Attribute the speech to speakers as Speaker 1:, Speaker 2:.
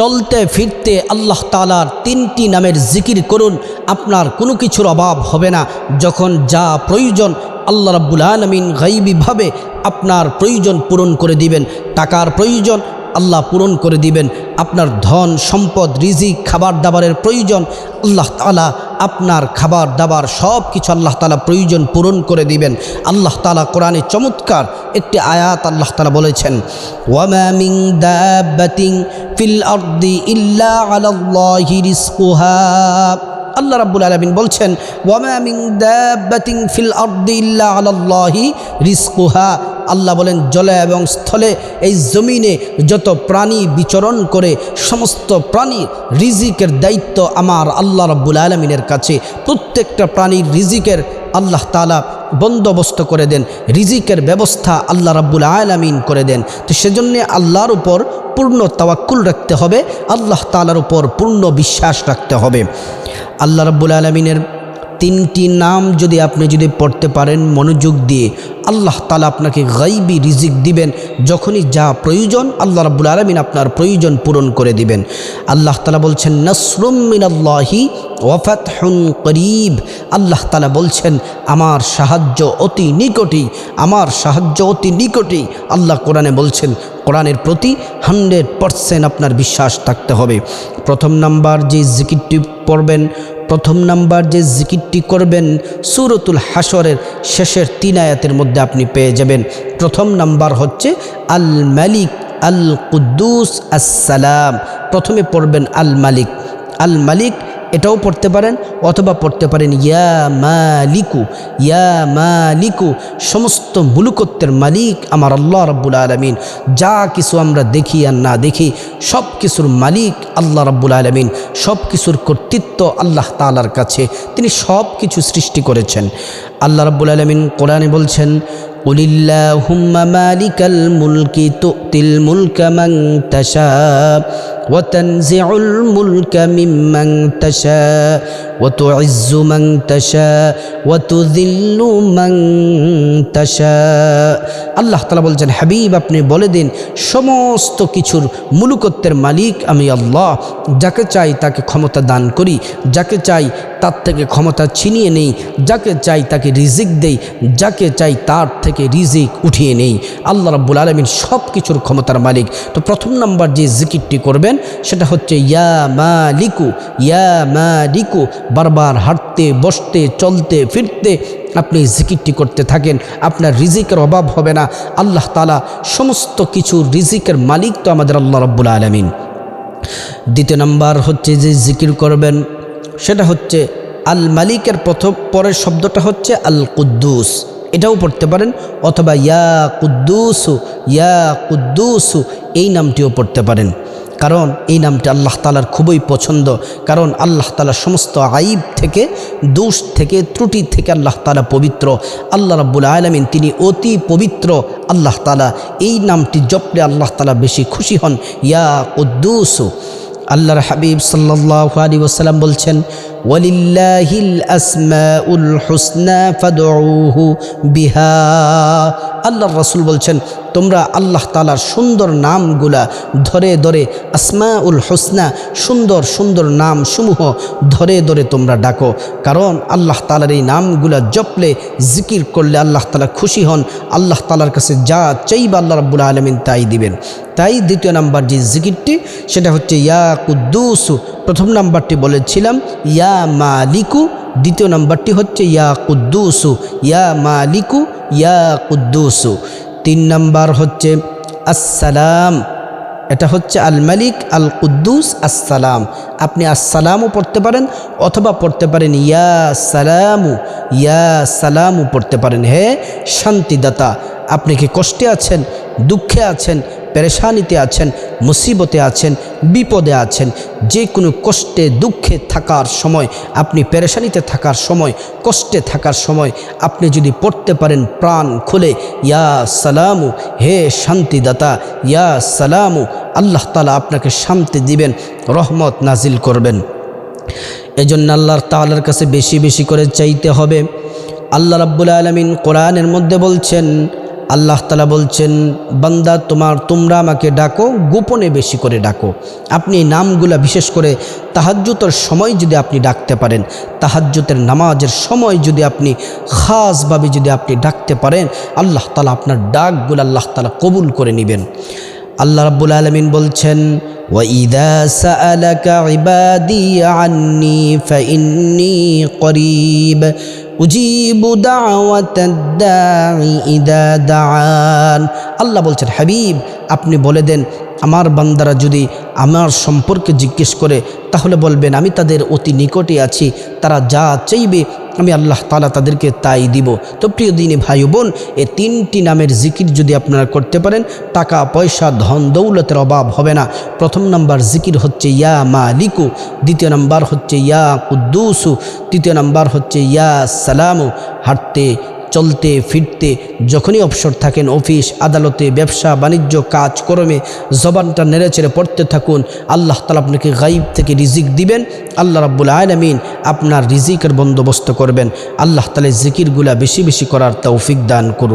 Speaker 1: চলতে ফিরতে আল্লাহ তালার তিনটি নামের জিকির করুন, আপনার কোনো কিছুর অভাব হবে না। যখন যা প্রয়োজন, আল্লাহ রাব্বুল আলমিন গাইবিভাবে আপনার প্রয়োজন পূরণ করে দিবেন। টাকার প্রয়োজন আল্লাহ পূরণ করে দিবেন। আপনার ধন, সম্পদ, রিজিক, খাবার দাবারের প্রয়োজন, আল্লাহ তালা আপনার খাবার দাবার সব কিছু আল্লাহ তালা প্রয়োজন পূরণ করে দিবেন। আল্লাহ তালা কোরআনে চমৎকার একটি আয়াত আল্লাহ তালা বলেছেন ফিল আল্লাহ রাব্বুল আলামিন বলছেন, ওয়ামা দাব্বাতিন ফিল আরদি ইল্লা আলাল্লাহি রিজকুহা। আল্লাহ বলেন, জলে এবং স্থলে এই জমিনে যত প্রাণী বিচরণ করে, সমস্ত প্রাণীর রিজিকের দায়িত্ব আমার আল্লাহ রাব্বুল আলমিনের কাছে। প্রত্যেকটা প্রাণীর রিজিকের আল্লাহ তালা বন্দোবস্ত করে দেন, রিজিকের ব্যবস্থা আল্লাহ রাব্বুল আলামিন করে দেন। তো সেজন্য আল্লাহর উপর পূর্ণ তাওয়াক্কুল রাখতে হবে, আল্লাহ তালার উপর পূর্ণ বিশ্বাস রাখতে হবে। আল্লাহ রাব্বুল আলমিনের তিনটি নাম যদি আপনি যদি পড়তে পারেন মনোযোগ দিয়ে, আল্লাহ তালা আপনাকে গাইবি রিজিক দিবেন। যখনই যা প্রয়োজন, আল্লাহ রাব্বুল আলমিন আপনার প্রয়োজন পূরণ করে দিবেন। আল্লাহ তালা বলছেন, নসরুম মিনাল্লাহি ওয়াফাতহুন করিব। আল্লাহ তালা বলছেন, আমার সাহায্য অতি নিকটেই, আমার সাহায্য অতি নিকটেই। আল্লাহ কোরআনে বলছেন, কোরআনের প্রতি হান্ড্রেড পারসেন্ট আপনার বিশ্বাস থাকতে হবে। প্রথম নাম্বার যে জিকিরটি পড়বেন প্রথম নাম্বার যে জিকিরটি করবেন, সুরতুল হাসরের শেষের তিন আয়াতের মধ্যে আপনি পেয়ে যাবেন। প্রথম নাম্বার হচ্ছে, আল মালিক আল কুদ্দুস আসসালাম। প্রথমে পড়বেন আল মালিক। আল মালিক এটাও পড়তে পারেন অথবা পড়তে পারেন, ইয়া মালিকু ইয়া মালিকু, সমস্ত মুলুকত্বের মালিক আমার আল্লাহ রব্বুল আলমিন। যা কিছু আমরা দেখি আর না দেখি, সব কিছুর মালিক আল্লাহ রব্বুল আলমিন। সব কিছুর কর্তৃত্ব আল্লাহ তালার কাছে। তিনি সব কিছু সৃষ্টি করেছেন। আল্লাহ রব্বুল আলমিন কোরআনে বলছেন উলিল্লাহ মালিকাল মুলকি তুতিল মুলকা মাং তাসা وتنزع الملك ممن تشاء وتعز من تشاء وتذل من تشاء আল্লাহ তালা বলছেন হাবিব আপনি বলে দিন সমস্ত কিছুর মুলুকত্বের মালিক আমি আল্লাহ যাকে চাই তাকে ক্ষমতা দান করি যাকে চাই তার থেকে ক্ষমতা ছিনিয়ে নেই যাকে চাই তাকে রিজিক দেই যাকে চাই তার থেকে রিজিক উঠিয়ে নেই আল্লাহ রাব্বুল আলমিন সব কিছুর ক্ষমতার মালিক তো প্রথম নাম্বার যে জিকিরটি করবেন সেটা হচ্ছে ইয়া মা লিকু ইয়া মা লিকু বারবার হাঁটতে, বসতে, চলতে, ফিরতে আপনি জিকিরটি করতে থাকেন, আপনার রিজিকের অভাব হবে না। আল্লাহ তালা সমস্ত কিছু রিজিকের মালিক তো আমাদের আল্লাহ রব্বুল আলমিন। দ্বিতীয় নাম্বার হচ্ছে যে জিকির করবেন, সেটা হচ্ছে আল মালিকের প্রথম পরের শব্দটা হচ্ছে আল কুদ্দুস। এটাও পড়তে পারেন, অথবা ইয়া কুদ্দুসু ইয়া কুদ্দুসু, এই নামটিও পড়তে পারেন। কারণ এই নামটি আল্লাহ তালার খুবই পছন্দ। কারণ আল্লাহ তালা সমস্ত আইব থেকে, দোষ থেকে, ত্রুটি থেকে আল্লাহ তালা পবিত্র। আল্লাহ রাব্বুল আলমিন তিনি অতি পবিত্র আল্লাহ তালা এই নামটি জপলে আল্লাহ তালা বেশি খুশি হন। ইয়া কুদ্দুসু। আল্লাহর হাবিব সাল্লাহ আলী ওসাল্লাম বলছেন ওয়ালিল্লাহিল আসমাউল হুসনা ফাদউহু বিহা। আল্লাহ রসুল বলছেন, তোমরা আল্লাহ তালার সুন্দর নামগুলা ধরে ধরে, আসমাউল হোসনা সুন্দর সুন্দর নাম সমূহ ধরে ধরে তোমরা ডাকো। কারণ আল্লাহ তালার এই নামগুলা জপলে, জিকির করলে আল্লাহ তালা খুশি হন। আল্লাহ তালার কাছে যা চাইবা আল্লাহ রাব্বুল আলমিন তাই দিবেন। তাই দ্বিতীয় নাম্বার যে জিকিরটি, সেটা হচ্ছে ইয়া কুদ্দুসু প্রথম নাম্বারটি বলেছিলাম, ইয়া মালিকু, দ্বিতীয় নাম্বারটি হচ্ছে ইয়া কুদ্দুসু। ইয়া মালিকু, ইয়া কুদ্দুসু। তিন নাম্বার হচ্ছে আসসালাম। এটা হচ্ছে আল মালিক, আল কুদ্দুস, আসসালাম। আপনি আসসালামও পড়তে পারেন অথবা পড়তে পারেন ইয়া সালামু। ইয়া সালামু পড়তে পারেন। হে শান্তিদাতা, আপনি কি কষ্টে আছেন, দুঃখে আছেন? পেরেশানিতে আছেন, মুসিবতে আছেন, বিপদে আছেন, যে কোনো কষ্টে, দুঃখে থাকার সময়, আপনি পেরেশানিতে থাকার সময়, কষ্টে থাকার সময়, আপনি যদি পড়তে পারেন, প্রাণ খুলে, ইয়া সালামু, হে শান্তিদাতা, ইয়া সালামু, আল্লাহ তালা আপনাকে শান্তি দিবেন, রহমত নাজিল করবেন। এজন্য আল্লাহর তালার কাছে বেশি বেশি করে চাইতে হবে। আল্লাহ রাব্বুল আলমিন কোরআনের মধ্যে বলছেন আল্লাহ তালা বলছেন বান্দা তোমার তোমরা আমাকে ডাকো গোপনে বেশি করে ডাকো আপনি এই নামগুলা বিশেষ করে তাহাজ্জুতের সময় যদি আপনি ডাকতে পারেন তাহাজ্জুতের নামাজের সময় যদি আপনি খাসভাবে যদি আপনি ডাকতে পারেন আল্লাহ তালা আপনার ডাকগুলো আল্লাহ তালা কবুল করে নেবেন আল্লাহ রাব্বুল আলমিন বলছেন وَإِذَا سَأَلَكَ عِبَادِي عَنِّي فَإِنِّي قَرِيبٌ উজিবু ইদা দান আল্লাহ বলছেন, হাবিব, আপনি বলে দেন, আমার বান্দারা যদি আমার সম্পর্কে জিজ্ঞেস করে, তাহলে বলবেন, আমি তাদের অতি নিকটে আছি, তারা যা চাইবে আমি আল্লাহ তালা তাদেরকে তাই দিব। তো প্রিয় দিনে ভাই বোন, এ তিনটি নামের জিকির যদি আপনারা করতে পারেন, টাকা, পয়সা, ধন, দৌলতের অভাব হবে না। প্রথম নাম্বার জিকির হচ্ছে ইয়া মালিকু, দ্বিতীয় নাম্বার হচ্ছে ইয়া কুদ্দুসু, তৃতীয় নাম্বার হচ্ছে ইয়া সালামু। হাঁটতে চলতে, ফিরতে, যখনই অবসর থাকেন অফিস, আদালতে, ব্যবসা, বাণিজ্য, কাজ, কর্মে, জবানটা নেড়ে চেড়ে পড়তে থাকুন। আল্লাহ তালা আপনাকে গাইব থেকে রিজিক দিবেন। আল্লাহ রাব্বুল আলমিন আপনার রিজিকের বন্দোবস্ত করবেন। আল্লাহ তালে জিকিরগুলা বেশি বেশি করার তৌফিক দান করুক।